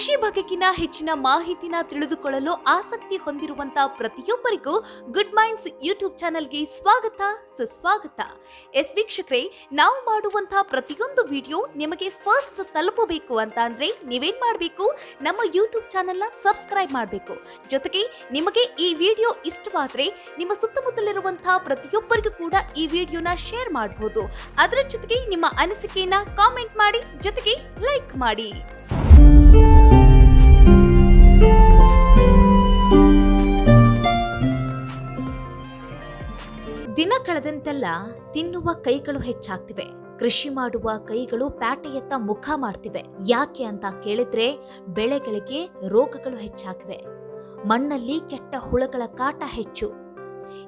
ಕೃಷಿ ಬಗೆಗಿನ ಹೆಚ್ಚಿನ ಮಾಹಿತಿನ ತಿಳಿದುಕೊಳ್ಳಲು ಆಸಕ್ತಿ ಹೊಂದಿರುವಂತ ಪ್ರತಿಯೊಬ್ಬರಿಗೂ ಗುಡ್ ಮೈಂಡ್ಸ್ ಯೂಟ್ಯೂಬ್ ಚಾನೆಲ್ಗೆ ಸ್ವಾಗತ, ಸುಸ್ವಾಗತ. ಎಸ್ ವೀಕ್ಷಕರೇ, ನಾವು ಮಾಡುವಂತಹ ಪ್ರತಿಯೊಂದು ವಿಡಿಯೋ ನಿಮಗೆ ಫಸ್ಟ್ ತಲುಪಬೇಕು ಅಂತ ಅಂದ್ರೆ ನೀವೇನ್ ಮಾಡಬೇಕು? ನಮ್ಮ ಯೂಟ್ಯೂಬ್ ಚಾನೆಲ್ನ ಸಬ್ಸ್ಕ್ರೈಬ್ ಮಾಡಬೇಕು. ಜೊತೆಗೆ ನಿಮಗೆ ಈ ವಿಡಿಯೋ ಇಷ್ಟವಾದ್ರೆ ನಿಮ್ಮ ಸುತ್ತಮುತ್ತಲಿರುವಂತಹ ಪ್ರತಿಯೊಬ್ಬರಿಗೂ ಕೂಡ ಈ ವಿಡಿಯೋನ ಶೇರ್ ಮಾಡಬಹುದು ಅದರ ಜೊತೆಗೆ ನಿಮ್ಮ ಅನಿಸಿಕೆಯನ್ನ ಕಾಮೆಂಟ್ ಮಾಡಿ, ಜೊತೆಗೆ ಲೈಕ್ ಮಾಡಿ. ಕಳೆದಂತೆಲ್ಲ ತಿನ್ನುವ ಕೈಗಳು ಹೆಚ್ಚಾಗ್ತಿವೆ. ಕೃಷಿ ಮಾಡುವ ಕೈಗಳು ಪ್ಯಾಟೆಯತ್ತ ಮುಖ ಮಾಡ್ತಿವೆ. ಯಾಕೆ ಅಂತ ಕೇಳಿದ್ರೆ ಬೆಳೆಗಳಿಗೆ ರೋಗಗಳು ಹೆಚ್ಚಾಗಿವೆ ಮಣ್ಣಲ್ಲಿ ಕೆಟ್ಟ ಹುಳಗಳ ಕಾಟ ಹೆಚ್ಚು.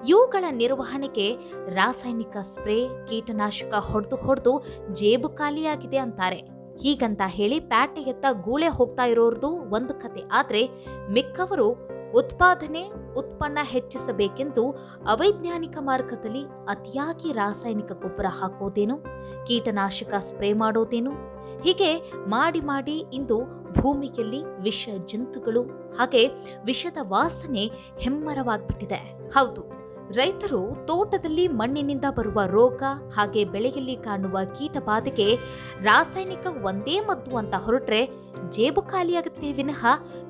ಇವುಗಳ ನಿರ್ವಹಣೆಗೆ ರಾಸಾಯನಿಕ ಸ್ಪ್ರೇ, ಕೀಟನಾಶಕ ಹೊಡೆದು ಹೊಡೆದು ಜೇಬು ಖಾಲಿಯಾಗಿದೆ ಅಂತಾರೆ. ಹೀಗಂತ ಹೇಳಿ ಪ್ಯಾಟೆಯತ್ತ ಗೂಳೆ ಹೋಗ್ತಾ ಇರೋರ್ದು ಒಂದು ಕತೆ. ಆದ್ರೆ ಮಿಕ್ಕವರು ಉತ್ಪಾದನೆ, ಉತ್ಪನ್ನ ಹೆಚ್ಚಿಸಬೇಕೆಂದು ಅವೈಜ್ಞಾನಿಕ ಮಾರ್ಗದಲ್ಲಿ ಅತಿಯಾಗಿ ರಾಸಾಯನಿಕ ಗೊಬ್ಬರ ಹಾಕೋದೇನು? ಕೀಟನಾಶಕ ಸ್ಪ್ರೇ ಮಾಡೋದೇನು? ಹೀಗೆ ಮಾಡಿ ಮಾಡಿ ಇಂದು ಭೂಮಿಯಲ್ಲಿ ವಿಷ ಜಂತುಗಳು ಹಾಗೆ ವಿಷದ ವಾಸನೆ ಹೆಮ್ಮರವಾಗ್ಬಿಟ್ಟಿದೆ. ಹೌದು. ರೈತರು ತೋಟದಲ್ಲಿ ಮಣ್ಣಿನಿಂದ ಬರುವ ರೋಗ ಹಾಗೆ ಬೆಳೆಯಲ್ಲಿ ಕಾಣುವ ಕೀಟ ಬಾಧೆಗೆ ರಾಸಾಯನಿಕ ಒಂದೇ ಮದ್ದು ಅಂತ ಹೊರಟ್ರೆ ಜೇಬು ಖಾಲಿಯಾಗುತ್ತೆ ವಿನಃ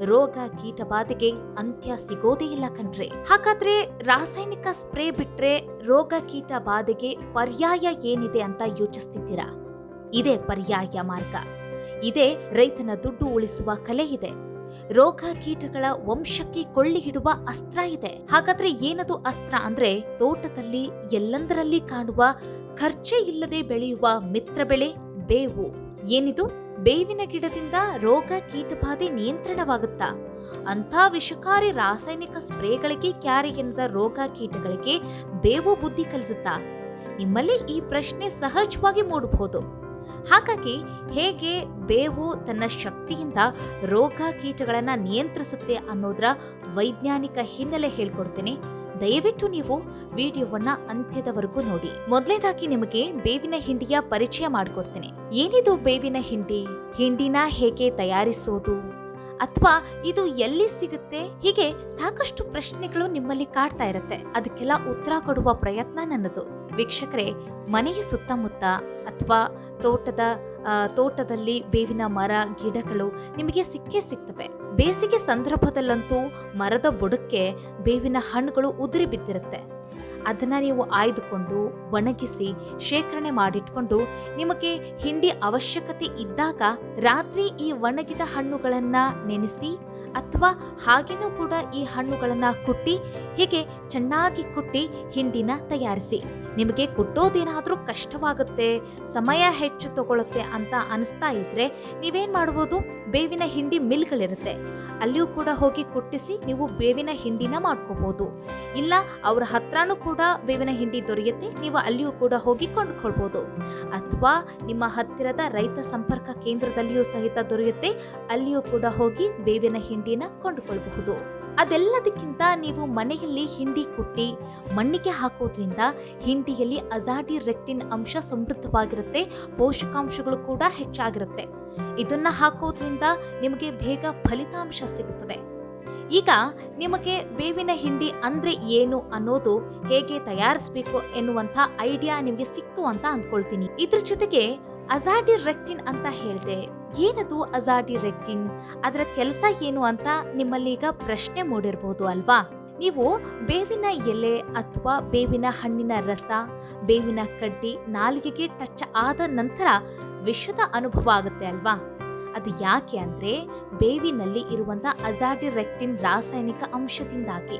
ರೋಗ ಕೀಟ ಬಾಧೆಗೆ ಅಂತ್ಯ ಸಿಗೋದೇ ಇಲ್ಲ ಕಣ್ರಿ. ಹಾಗಾದ್ರೆ ರಾಸಾಯನಿಕ ಸ್ಪ್ರೇ ಬಿಟ್ರೆ ರೋಗ ಕೀಟ ಬಾಧೆಗೆ ಪರ್ಯಾಯ ಏನಿದೆ ಅಂತ ಯೋಚಿಸ್ತಿದ್ದೀರಾ? ಇದೇ ಪರ್ಯಾಯ ಮಾರ್ಗ. ಇದೇ ರೈತನ ದುಡ್ಡು ಉಳಿಸುವ ಕಲೆ ಇದೆ. ರೋಗ ಕೀಟಗಳ ವಂಶಕ್ಕೆ ಕೊಳ್ಳಿ ಹಿಡುವ ಅಸ್ತ್ರ ಇದೆ. ಹಾಗಾದ್ರೆ ಏನದು ಅಸ್ತ್ರ ಅಂದ್ರೆ ತೋಟದಲ್ಲಿ ಎಲ್ಲಂದರಲ್ಲಿ ಕಾಣುವ ಖರ್ಚೆ ಇಲ್ಲದೆ ಬೆಳೆಯುವ ಮಿತ್ರ ಬೆಳೆ ಬೇವು. ಏನಿದು? ಬೇವಿನ ಗಿಡದಿಂದ ರೋಗ ಕೀಟಬಾಧೆ ನಿಯಂತ್ರಣವಾಗುತ್ತಾ? ಅಂಥ ವಿಷಕಾರಿ ರಾಸಾಯನಿಕ ಸ್ಪ್ರೇಗಳಿಗೆ ಕ್ಯಾರಿ ಎನ್ನದ ರೋಗ ಕೀಟಗಳಿಗೆ ಬೇವು ಬುದ್ಧಿ ಕಲಿಸುತ್ತಾ? ನಿಮ್ಮಲ್ಲಿ ಈ ಪ್ರಶ್ನೆ ಸಹಜವಾಗಿ ಮೂಡಬಹುದು. ಹಾಗಾಗಿ ಹೇಗೆ ಬೇವು ತನ್ನ ಶಕ್ತಿಯಿಂದ ರೋಗ ಕೀಟಗಳನ್ನು ನಿಯಂತ್ರಿಸುತ್ತೆ ಅನ್ನೋದರ ವೈಜ್ಞಾನಿಕ ಹಿನ್ನೆಲೆ ಹೇಳ್ಕೊಡ್ತೀನಿ. ದಯವಿಟ್ಟು ನೀವು ವಿಡಿಯೋವನ್ನ ಅಂತ್ಯದವರೆಗೂ ನೋಡಿ. ಮೊದಲನೇದಾಗಿ ನಿಮಗೆ ಬೇವಿನ ಹಿಂಡಿಯ ಪರಿಚಯ ಮಾಡಿಕೊಡ್ತೀನಿ. ಏನಿದು ಬೇವಿನ ಹಿಂಡಿ? ಹಿಂಡಿನ ಹೇಗೆ ತಯಾರಿಸೋದು? ಅಥವಾ ಇದು ಎಲ್ಲಿ ಸಿಗುತ್ತೆ? ಹೀಗೆ ಸಾಕಷ್ಟು ಪ್ರಶ್ನೆಗಳು ನಿಮ್ಮಲ್ಲಿ ಕಾಡ್ತಾ ಇರುತ್ತೆ. ಅದಕ್ಕೆಲ್ಲ ಉತ್ತರ ಕೊಡುವ ಪ್ರಯತ್ನ ನನ್ನದು. ವೀಕ್ಷಕರೇ, ಮನೆಯ ಸುತ್ತಮುತ್ತ ಅಥವಾ ತೋಟದ ತೋಟದಲ್ಲಿ ಬೇವಿನ ಮರ, ಗಿಡಗಳು ನಿಮಗೆ ಸಿಕ್ಕೇ ಸಿಗ್ತವೆ. ಬೇಸಿಗೆ ಸಂದರ್ಭದಲ್ಲಂತೂ ಮರದ ಬುಡಕ್ಕೆ ಬೇವಿನ ಹಣ್ಣುಗಳು ಉದುರಿ ಬಿದ್ದಿರುತ್ತೆ. ಅದನ್ನ ನೀವು ಆಯ್ದುಕೊಂಡು ಒಣಗಿಸಿ ಶೇಖರಣೆ ಮಾಡಿಟ್ಕೊಂಡು ನಿಮಗೆ ಹಿಂಡಿ ಅವಶ್ಯಕತೆ ಇದ್ದಾಗ ರಾತ್ರಿ ಈ ಒಣಗಿದ ಹಣ್ಣುಗಳನ್ನು ನೆನೆಸಿ ಅಥವಾ ಹಾಗೇನೂ ಕೂಡ ಈ ಹಣ್ಣುಗಳನ್ನು ಕುಟ್ಟಿ, ಹೀಗೆ ಚೆನ್ನಾಗಿ ಕುಟ್ಟಿ ಹಿಂಡಿನ ತಯಾರಿಸಿ. ನಿಮಗೆ ಕೊಟ್ಟೋದೇನಾದರೂ ಕಷ್ಟವಾಗುತ್ತೆ, ಸಮಯ ಹೆಚ್ಚು ತಗೊಳುತ್ತೆ ಅಂತ ಅನಿಸ್ತಾ ಇದ್ರೆ ನೀವೇನು ಮಾಡ್ಬೋದು? ಬೇವಿನ ಹಿಂಡಿ ಮಿಲ್ಗಳಿರುತ್ತೆ. ಅಲ್ಲಿಯೂ ಕೂಡ ಹೋಗಿ ಕುಟ್ಟಿಸಿ ನೀವು ಬೇವಿನ ಹಿಂಡಿನ ಮಾಡ್ಕೋಬಹುದು ಇಲ್ಲ, ಅವ್ರ ಹತ್ರನೂ ಕೂಡ ಬೇವಿನ ಹಿಂಡಿ ದೊರೆಯುತ್ತೆ, ನೀವು ಅಲ್ಲಿಯೂ ಕೂಡ ಹೋಗಿ ಕೊಂಡ್ಕೊಳ್ಬೋದು. ಅಥವಾ ನಿಮ್ಮ ಹತ್ತಿರದ ರೈತ ಸಂಪರ್ಕ ಕೇಂದ್ರದಲ್ಲಿಯೂ ಸಹಿತ ದೊರೆಯುತ್ತೆ, ಅಲ್ಲಿಯೂ ಕೂಡ ಹೋಗಿ ಬೇವಿನ ಹಿಂಡಿನ ಕೊಂಡುಕೊಳ್ಳಬಹುದು ಅದೆಲ್ಲದಕ್ಕಿಂತ ನೀವು ಮನೆಯಲ್ಲಿ ಹಿಂಡಿ ಕುಟ್ಟಿ, ಮಣ್ಣಿಗೆ ಹಾಕೋದ್ರಿಂದ ಹಿಂಡಿಯಲ್ಲಿ ಅಜಾಡಿ ರೆಕ್ಟಿನ್ ಅಂಶ ಸಮೃದ್ಧವಾಗಿರುತ್ತೆ, ಪೋಷಕಾಂಶಗಳು ಕೂಡ ಹೆಚ್ಚಾಗಿರುತ್ತೆ. ಇದನ್ನ ಹಾಕೋದ್ರಿಂದ ನಿಮಗೆ ಬೇಗ ಫಲಿತಾಂಶ ಸಿಗುತ್ತದೆ. ಈಗ ನಿಮಗೆ ಬೇವಿನ ಹಿಂಡಿ ಅಂದ್ರೆ ಏನು ಅನ್ನೋದು ಹೇಗೆ ತಯಾರಿಸಬೇಕು ಎನ್ನುವಂಥ ಐಡಿಯಾ ನಿಮಗೆ ಸಿಕ್ತು ಅಂತ ಅಂದ್ಕೊಳ್ತೀನಿ. ಇದ್ರ ಜೊತೆಗೆ ಅಜಾಡಿ ರೆಕ್ಟಿನ್ ಅಂತ ಹೇಳಿದೆ. ಏನದು ಅಜಾಡಿ ರೆಕ್ಟಿನ್? ಅದರ ಕೆಲಸ ಏನು ಅಂತ ನಿಮ್ಮಲ್ಲಿ ಈಗ ಪ್ರಶ್ನೆ ಮೂಡಿರ್ಬೋದು ಅಲ್ವಾ? ನೀವು ಬೇವಿನ ಎಲೆ ಅಥವಾ ಬೇವಿನ ಹಣ್ಣಿನ ರಸ, ಬೇವಿನ ಕಡ್ಡಿ ನಾಲಿಗೆಗೆ ಟಚ್ ಆದ ನಂತರ ವಿಷದ ಅನುಭವ ಆಗುತ್ತೆ ಅಲ್ವಾ? ಅದು ಯಾಕೆ ಅಂದ್ರೆ ಬೇವಿನಲ್ಲಿ ಇರುವಂತ ಅಜಾಡಿ ರೆಕ್ಟಿನ್ ರಾಸಾಯನಿಕ ಅಂಶದಿಂದಾಗಿ.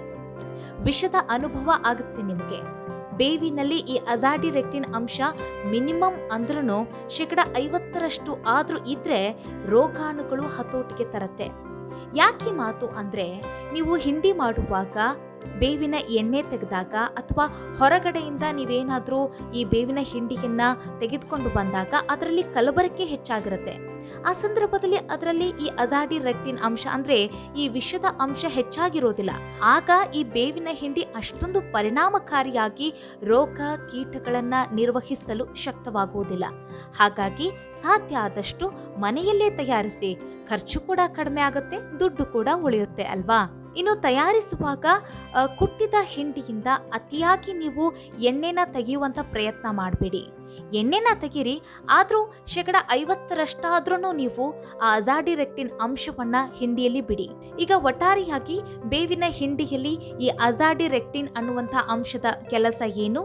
ವಿಷದ ಅನುಭವ ಆಗುತ್ತೆ ನಿಮಗೆ. ಬೇವಿನಲ್ಲಿ ಈ ಅಜಾಡಿ ರೆಕ್ಟಿನ್ ಅಂಶ ಮಿನಿಮಮ್ ಅಂದ್ರೂ ಶೇಕಡ ಐವತ್ತರಷ್ಟು ಆದರೂ ಇದ್ರೆ ರೋಗಾಣುಗಳು ಹತೋಟಿಗೆ ತರತ್ತೆ. ಯಾಕೆ ಮಾತು ಅಂದ್ರೆ, ನೀವು ಹಿಂಡಿ ಮಾಡುವಾಗ ಬೇವಿನ ಎಣ್ಣೆ ತೆಗೆದಾಗ ಅಥವಾ ಹೊರಗಡೆಯಿಂದ ನೀವೇನಾದರೂ ಈ ಬೇವಿನ ಹಿಂಡಿಯನ್ನು ತೆಗೆದುಕೊಂಡು ಬಂದಾಗ ಅದರಲ್ಲಿ ಕಲಬರಕೆ ಹೆಚ್ಚಾಗಿರುತ್ತೆ. ಆ ಸಂದರ್ಭದಲ್ಲಿ ಅದರಲ್ಲಿ ಈ ಅಜಾಡಿ ರೆಕ್ಟಿನ್ ಅಂಶ ಅಂದ್ರೆ ಈ ವಿಷದ ಅಂಶ ಹೆಚ್ಚಾಗಿರೋದಿಲ್ಲ. ಆಗ ಈ ಬೇವಿನ ಹಿಂಡಿ ಅಷ್ಟೊಂದು ಪರಿಣಾಮಕಾರಿಯಾಗಿ ರೋಗ ಕೀಟಗಳನ್ನ ನಿರ್ವಹಿಸಲು ಶಕ್ತವಾಗುವುದಿಲ್ಲ. ಹಾಗಾಗಿ ಸಾಧ್ಯ ಆದಷ್ಟು ಮನೆಯಲ್ಲೇ ತಯಾರಿಸಿ, ಖರ್ಚು ಕೂಡ ಕಡಿಮೆ ಆಗುತ್ತೆ, ದುಡ್ಡು ಕೂಡ ಉಳಿಯುತ್ತೆ ಅಲ್ವಾ? ಇನ್ನು ತಯಾರಿಸುವಾಗ ಕುಟ್ಟಿದ ಹಿಂಡಿಯಿಂದ ಅತಿಯಾಗಿ ನೀವು ಎಣ್ಣೆನ ತೆಗೆಯುವಂಥ ಪ್ರಯತ್ನ ಮಾಡಬೇಡಿ. ಎಣ್ಣೆನ ತೆಗೀರಿ, ಆದರೂ ಶೇಕಡ ಐವತ್ತರಷ್ಟಾದ್ರೂ ನೀವು ಆ ಅಜಾಡಿರೆಕ್ಟಿನ್ ಅಂಶವನ್ನು ಹಿಂಡಿಯಲ್ಲಿ ಬಿಡಿ. ಈಗ ಒಟ್ಟಾರೆಯಾಗಿ ಬೇವಿನ ಹಿಂಡಿಯಲ್ಲಿ ಈ ಅಜಾಡಿರೆಕ್ಟಿನ್ ಅನ್ನುವಂಥ ಅಂಶದ ಕೆಲಸ ಏನು?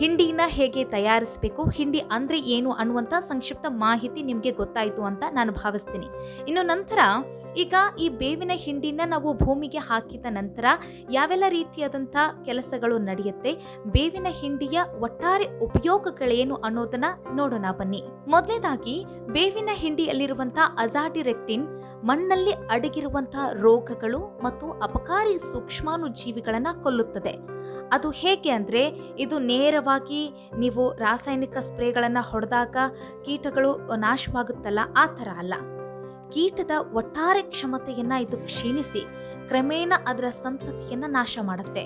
ಹಿಂಡಿನ ಹೇಗೆ ತಯಾರಿಸಬೇಕು ಹಿಂಡಿ ಅಂದರೆ ಏನು ಅನ್ನುವಂಥ ಸಂಕ್ಷಿಪ್ತ ಮಾಹಿತಿ ನಿಮಗೆ ಗೊತ್ತಾಯಿತು ಅಂತ ನಾನು ಭಾವಿಸ್ತೀನಿ. ಇನ್ನು ನಂತರ ಈಗ ಈ ಬೇವಿನ ಹಿಂಡಿನ ನಾವು ಭೂಮಿಗೆ ಹಾಕಿದ ನಂತರ ಯಾವೆಲ್ಲ ರೀತಿಯಾದಂಥ ಕೆಲಸಗಳು ನಡೆಯುತ್ತೆ, ಬೇವಿನ ಹಿಂಡಿಯ ಒಟ್ಟಾರೆ ಉಪಯೋಗಗಳೇನು ಅನ್ನೋದನ್ನ ನೋಡೋಣ ಬನ್ನಿ. ಮೊದಲನೇದಾಗಿ ಬೇವಿನ ಹಿಂಡಿಯಲ್ಲಿರುವಂಥ ಅಜಾಡಿರೆಕ್ಟಿನ್ ಮಣ್ಣಲ್ಲಿ ಅಡಗಿರುವಂತಹ ರೋಗಗಳು ಮತ್ತು ಅಪಕಾರಿ ಸೂಕ್ಷ್ಮಾಣುಜೀವಿಗಳನ್ನ ಕೊಲ್ಲುತ್ತದೆ. ಅದು ಹೇಗೆ ಅಂದ್ರೆ, ಇದು ನೇರವಾಗಿ ನೀವು ರಾಸಾಯನಿಕ ಸ್ಪ್ರೇಗಳನ್ನು ಹೊಡೆದಾಗ ಕೀಟಗಳು ನಾಶವಾಗುತ್ತಲ್ಲ, ಆ ಥರ ಅಲ್ಲ. ಕೀಟದ ಒಟ್ಟಾರೆ ಕ್ಷಮತೆಯನ್ನು ಇದು ಕ್ಷೀಣಿಸಿ, ಕ್ರಮೇಣ ಅದರ ಸಂತತಿಯನ್ನ ನಾಶ ಮಾಡುತ್ತೆ.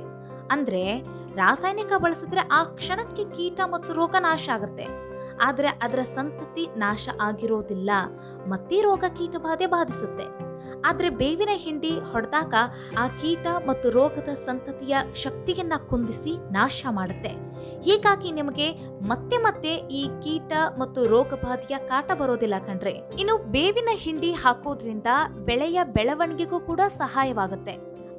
ಅಂದ್ರೆ, ರಾಸಾಯನಿಕ ಬಳಸಿದ್ರೆ ಆ ಕ್ಷಣಕ್ಕೆ ಕೀಟ ಮತ್ತು ರೋಗ ನಾಶ ಆಗುತ್ತೆ. ಆದರೆ ಅದರ ಸಂತತಿ ನಾಶ ಆಗಿರೋದಿಲ್ಲ. ಮತ್ತೆ ರೋಗ ಕೀಟ ಬಾಧೆ ಬಾಧಿಸುತ್ತೆ. ಆದರೆ ಬೇವಿನ ಹಿಂಡಿ ಹೊಡೆದಾಗ ಆ ಕೀಟ ಮತ್ತು ರೋಗದ ಸಂತತಿಯ ಶಕ್ತಿಯನ್ನ ಕುಂದಿಸಿ ನಾಶ ಮಾಡುತ್ತೆ. ಹೀಗಾಗಿ ನಿಮಗೆ ಮತ್ತೆ ಮತ್ತೆ ಈ ಕೀಟ ಮತ್ತು ರೋಗ ಬಾಧೆಯ ಕಾಟ ಬರೋದಿಲ್ಲ ಕಣ್ರೆ. ಇನ್ನು ಬೇವಿನ ಹಿಂಡಿ ಹಾಕೋದ್ರಿಂದ ಬೆಳೆಯ ಬೆಳವಣಿಗೆಗೂ ಕೂಡ ಸಹಾಯವಾಗುತ್ತೆ.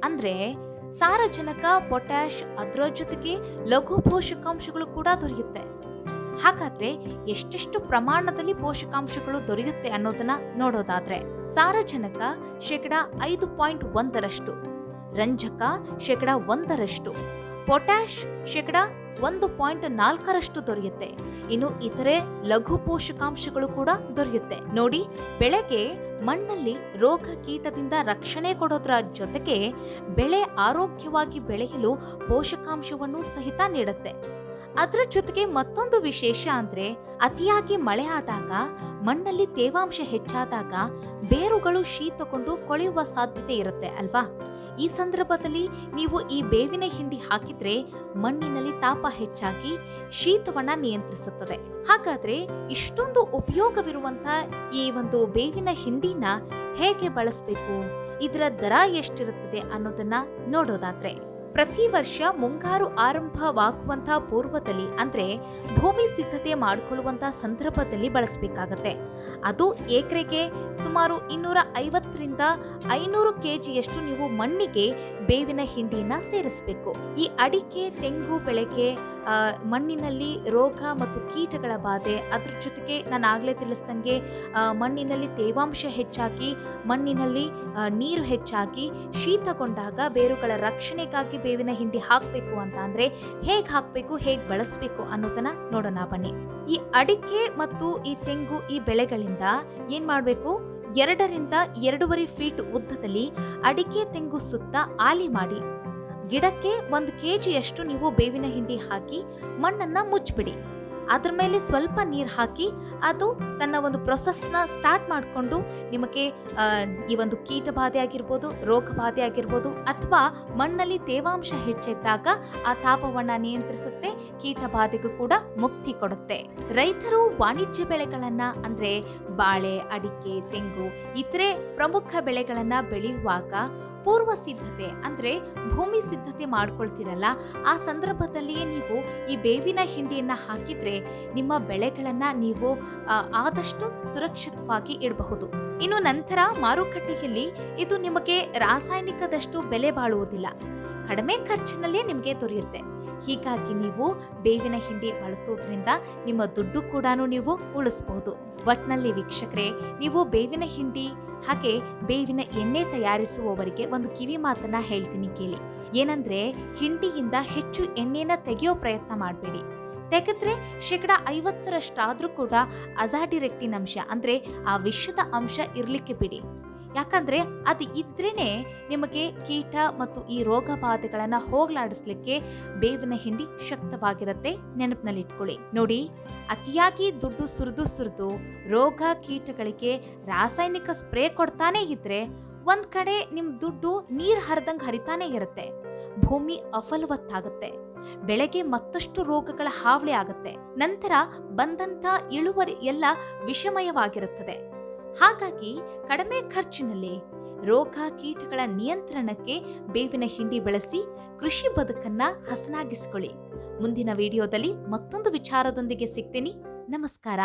ಅಂದ್ರೆ ಸಾರಜನಕ ಪೊಟ್ಯಾಶ್ ಅದರ ಜೊತೆಗೆ ಲಘು ಪೋಷಕಾಂಶಗಳು ಕೂಡ ದೊರೆಯುತ್ತೆ. ಹಾಗಾದ್ರೆ ಎಷ್ಟೆಷ್ಟು ಪ್ರಮಾಣದಲ್ಲಿ ಪೋಷಕಾಂಶಗಳು ದೊರೆಯುತ್ತೆ ಅನ್ನೋದನ್ನ ನೋಡೋದಾದ್ರೆ ಸಾರಜನಕ ಶೇಕಡ ಐದು ಪಾಯಿಂಟ್ ಒಂದರಷ್ಟು, ರಂಜಕ ಶೇಕಡ ಒಂದರಷ್ಟು ಪೊಟ್ಯಾಶ್ ಶೇಕಡ ಒಂದು ಪಾಯಿಂಟ್ ನಾಲ್ಕರಷ್ಟು ದೊರೆಯುತ್ತೆ. ಇನ್ನು ಇತರೆ ಲಘು ಪೋಷಕಾಂಶಗಳು ಕೂಡ ದೊರೆಯುತ್ತೆ. ನೋಡಿ, ಬೆಳೆಗೆ ಮಣ್ಣಲ್ಲಿ ರೋಗ ಕೀಟದಿಂದ ರಕ್ಷಣೆ ಕೊಡೋದ್ರ ಜೊತೆಗೆ ಬೆಳೆ ಆರೋಗ್ಯವಾಗಿ ಬೆಳೆಯಲು ಪೋಷಕಾಂಶವನ್ನು ಸಹಿತ ನೀಡುತ್ತೆ. ಅದರ ಜೊತೆಗೆ ಮತ್ತೊಂದು ವಿಶೇಷ ಅಂದ್ರೆ ಅತಿಯಾಗಿ ಮಳೆ ಆದಾಗ, ಮಣ್ಣಲ್ಲಿ ತೇವಾಂಶ ಹೆಚ್ಚಾದಾಗ ಬೇರುಗಳು ಶೀತಗೊಂಡು ಕೊಳೆಯುವ ಸಾಧ್ಯತೆ ಇರುತ್ತೆ ಅಲ್ವಾ? ಈ ಸಂದರ್ಭದಲ್ಲಿ ನೀವು ಈ ಬೇವಿನ ಹಿಂಡಿ ಹಾಕಿದ್ರೆ ಮಣ್ಣಿನಲ್ಲಿ ತಾಪ ಹೆಚ್ಚಾಗಿ ಶೀತವನ್ನ ನಿಯಂತ್ರಿಸುತ್ತದೆ. ಹಾಗಾದ್ರೆ ಇಷ್ಟೊಂದು ಉಪಯೋಗವಿರುವಂತ ಈ ಒಂದು ಬೇವಿನ ಹಿಂಡಿನ ಹೇಗೆ ಬಳಸಬೇಕು? ಇದರ ದರ ಎಷ್ಟಿರುತ್ತದೆ ಅನ್ನೋದನ್ನ ನೋಡೋದಾದ್ರೆ. ಪ್ರತಿ ವರ್ಷ ಮುಂಗಾರು ಆರಂಭವಾಗುವಂತಹ ಪೂರ್ವದಲ್ಲಿ, ಅಂದ್ರೆ ಭೂಮಿ ಸಿದ್ಧತೆ ಮಾಡಿಕೊಳ್ಳುವಂಥ ಸಂದರ್ಭದಲ್ಲಿ ಬಳಸಬೇಕಾಗತ್ತೆ. ಅದು ಎಕರೆಗೆ ಸುಮಾರು ಇನ್ನೂರ ಐವತ್ತರಿಂದ ಐನೂರು ಕೆಜಿಯಷ್ಟು ನೀವು ಮಣ್ಣಿಗೆ ಬೇವಿನ ಹಿಂಡಿಯನ್ನು ಸೇರಿಸಬೇಕು. ಈ ಅಡಿಕೆ, ತೆಂಗು, ಬೆಳೆಗೆ ಮಣ್ಣಿನಲ್ಲಿ ರೋಗ ಮತ್ತು ಕೀಟಗಳ ಬಾಧೆ, ಅದ್ರ ಜೊತೆಗೆ ನಾನು ಆಗಲೇ ತಿಳಿಸ್ದಂಗೆ ಮಣ್ಣಿನಲ್ಲಿ ತೇವಾಂಶ ಹೆಚ್ಚಾಗಿ, ಮಣ್ಣಿನಲ್ಲಿ ನೀರು ಹೆಚ್ಚಾಗಿ ಶೀತಗೊಂಡಾಗ ಬೇರುಗಳ ರಕ್ಷಣೆಗಾಗಿ ಬೇವಿನ ಹಿಂಡಿ ಹಾಕಬೇಕು ಅಂತ ಅಂದರೆ ಹೇಗೆ ಹಾಕಬೇಕು, ಹೇಗೆ ಬಳಸಬೇಕು ಅನ್ನೋದನ್ನು ನೋಡೋಣ ಬನ್ನಿ. ಈ ಅಡಿಕೆ ಮತ್ತು ಈ ತೆಂಗು ಈ ಬೆಳೆಗಳಿಂದ ಏನು ಮಾಡಬೇಕು? ಎರಡರಿಂದ ಎರಡೂವರೆ ಫೀಟ್ ಉದ್ದದಲ್ಲಿ ಅಡಿಕೆ ತೆಂಗು ಸುತ್ತ ಆಲಿ ಮಾಡಿ ಗಿಡಕ್ಕೆ ಒಂದು ಕೆಜಿಯಷ್ಟು ನೀವು ಬೇವಿನ ಹಿಂಡಿ ಹಾಕಿ ಮಣ್ಣನ್ನು ಮುಚ್ಚಿಬಿಡಿ. ಅದ್ರ ಮೇಲೆ ಸ್ವಲ್ಪ ನೀರು ಹಾಕಿ ಅದು ತನ್ನ ಒಂದು ಪ್ರೊಸೆಸ್ನ ಸ್ಟಾರ್ಟ್ ಮಾಡಿಕೊಂಡು ನಿಮಗೆ ಈ ಒಂದು ಕೀಟ ಬಾಧೆ ಆಗಿರ್ಬೋದು ರೋಗ ಬಾಧೆ ಆಗಿರ್ಬೋದು ಅಥವಾ ಮಣ್ಣಲ್ಲಿ ತೇವಾಂಶ ಹೆಚ್ಚಿದ್ದಾಗ ಆ ತಾಪವನ್ನು ನಿಯಂತ್ರಿಸುತ್ತೆ ಕೀಟ ಬಾಧೆಗೂ ಕೂಡ ಮುಕ್ತಿ ಕೊಡುತ್ತೆ. ರೈತರು ವಾಣಿಜ್ಯ ಬೆಳೆಗಳನ್ನ ಅಂದ್ರೆ ಬಾಳೆ, ಅಡಿಕೆ, ತೆಂಗು ಇತರೆ ಪ್ರಮುಖ ಬೆಳೆಗಳನ್ನ ಬೆಳೆಯುವಾಗ ಪೂರ್ವ ಸಿದ್ಧತೆ ಅಂದ್ರೆ ಭೂಮಿ ಸಿದ್ಧತೆ ಮಾಡ್ಕೊಳ್ತೀರಲ್ಲ, ಆ ಸಂದರ್ಭದಲ್ಲಿಯೇ ನೀವು ಈ ಬೇವಿನ ಹಿಂಡಿಯನ್ನು ಹಾಕಿದ್ರೆ ನಿಮ್ಮ ಬೆಳೆಗಳನ್ನ ನೀವು ಆದಷ್ಟು ಸುರಕ್ಷಿತವಾಗಿ ಇಡಬಹುದು. ಇನ್ನು ನಂತರ ಮಾರುಕಟ್ಟೆಯಲ್ಲಿ ಇದು ನಿಮಗೆ ರಾಸಾಯನಿಕದಷ್ಟು ಬೆಲೆ ಬಾಳುವುದಿಲ್ಲ. ಕಡಿಮೆ ಖರ್ಚಿನಲ್ಲಿ ನಿಮಗೆ ದೊರೆಯುತ್ತೆ. ಹೀಗಾಗಿ ನೀವು ಬೇವಿನ ಹಿಂಡಿ ಬಳಸೋದ್ರಿಂದ ನಿಮ್ಮ ದುಡ್ಡು ಕೂಡ ನೀವು ಉಳಿಸಬಹುದು. ಒಟ್ನಲ್ಲಿ ವೀಕ್ಷಕರೇ, ನೀವು ಬೇವಿನ ಹಿಂಡಿ, ಹಾಗೆ ಬೇವಿನ ಎಣ್ಣೆ ತಯಾರಿಸುವವರಿಗೆ ಒಂದು ಕಿವಿ ಮಾತನ್ನ ಹೇಳ್ತೀನಿ ಕೇಳಿ. ಏನಂದ್ರೆ, ಹಿಂಡಿಯಿಂದ ಹೆಚ್ಚು ಎಣ್ಣೆನ ತೆಗೆಯೋ ಪ್ರಯತ್ನ ಮಾಡಬೇಡಿ. ತೆಗೆದ್ರೆ ಶೇಕಡ ಐವತ್ತರಷ್ಟಾದರೂ ಕೂಡ ಅಜಾಡಿರೆಕ್ಟಿನ್ ಅಂಶ ಅಂದ್ರೆ ಆ ವಿಷದ ಅಂಶ ಇರಲಿಕ್ಕೆ ಬಿಡಿ. ಯಾಕಂದ್ರೆ ಅದು ಇದ್ರೇನೆ ನಿಮಗೆ ಕೀಟ ಮತ್ತು ಈ ರೋಗ ಬಾಧೆಗಳನ್ನ ಹೋಗ್ಲಾಡಿಸ್ಲಿಕ್ಕೆ ಬೇವಿನ ಹಿಂಡಿ ಶಕ್ತವಾಗಿರುತ್ತೆ. ನೆನಪಿನಲ್ಲಿ ಇಟ್ಕೊಳ್ಳಿ. ನೋಡಿ, ಅತಿಯಾಗಿ ದುಡ್ಡು ಸುರಿದು ಸುರಿದು ರೋಗ ಕೀಟಗಳಿಗೆ ರಾಸಾಯನಿಕ ಸ್ಪ್ರೇ ಕೊಡ್ತಾನೆ ಇದ್ರೆ ಒಂದ್ ಕಡೆ ನಿಮ್ ದುಡ್ಡು ನೀರ್ ಹರಿದಂಗ್ ಹರಿತಾನೆ ಇರುತ್ತೆ. ಭೂಮಿ ಅಫಲವತ್ತಾಗುತ್ತೆ. ಬೆಳೆಗೆ ಮತ್ತಷ್ಟು ರೋಗಗಳ ಹಾವಳಿ ಆಗುತ್ತೆ. ನಂತರ ಬಂದಂತ ಇಳುವರಿ ಎಲ್ಲ ವಿಷಮಯವಾಗಿರುತ್ತದೆ. ಹಾಗಾಗಿ ಕಡಿಮೆ ಖರ್ಚಿನಲ್ಲಿ ರೋಗ ಕೀಟಗಳ ನಿಯಂತ್ರಣಕ್ಕೆ ಬೇವಿನ ಹಿಂಡಿ ಬಳಸಿ ಕೃಷಿ ಬದುಕನ್ನ ಹಸನಾಗಿಸಿಕೊಳ್ಳಿ. ಮುಂದಿನ ವಿಡಿಯೋದಲ್ಲಿ ಮತ್ತೊಂದು ವಿಚಾರದೊಂದಿಗೆ ಸಿಗ್ತೀನಿ. ನಮಸ್ಕಾರ.